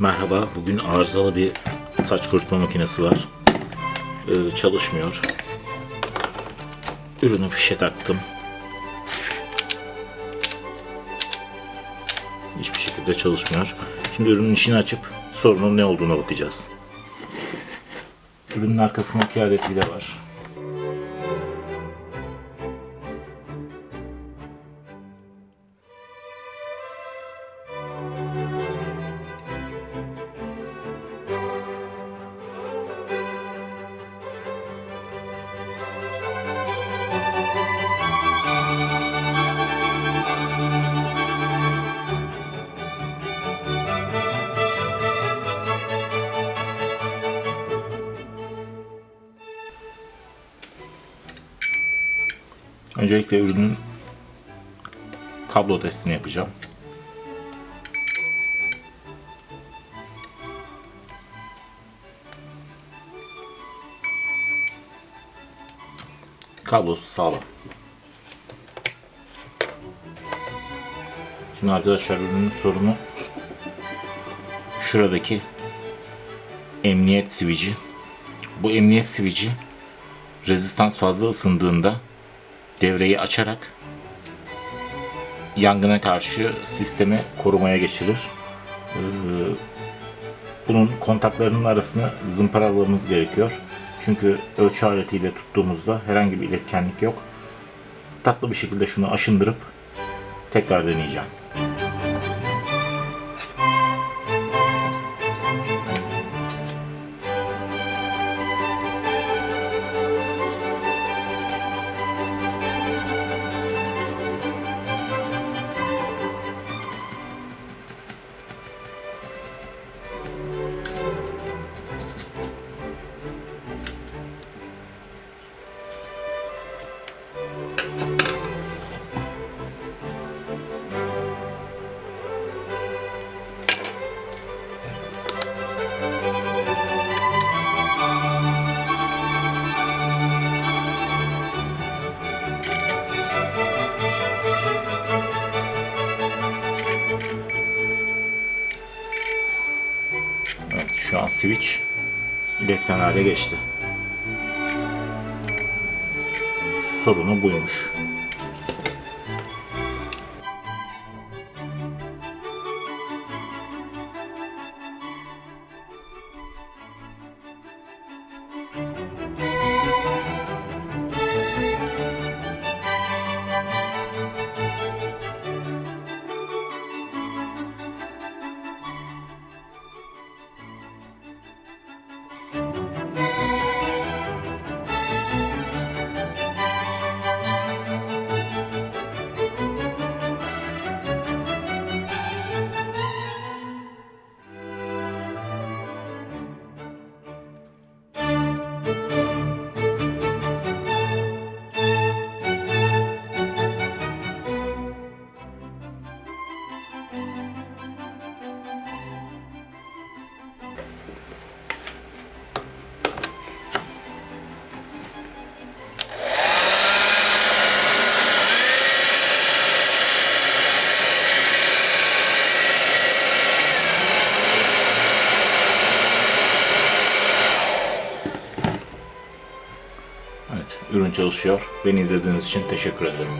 Merhaba, bugün arızalı bir saç kurutma makinesi var. Ee, çalışmıyor. Ürünü fişe taktım. Hiçbir şekilde çalışmıyor. Şimdi ürünün içini açıp sorunun ne olduğuna bakacağız. Ürünün arkasında iki adet vida var. Öncelikle ürünün kablo testini yapacağım. Kablosu sağlam. Şimdi arkadaşlar ürünün sorunu şuradaki emniyet switch'i. Bu emniyet switch'i rezistans fazla ısındığında devreyi açarak yangına karşı sistemi korumaya geçirir. Ee, Bunun kontaklarının arasını zımparalamamız gerekiyor. Çünkü ölçü aletiyle tuttuğumuzda herhangi bir iletkenlik yok. Tatlı bir şekilde şunu aşındırıp tekrar deneyeceğim. Switch iletken hale geçti. Sorunu buymuş. Ürün çalışıyor. Beni izlediğiniz için teşekkür ederim.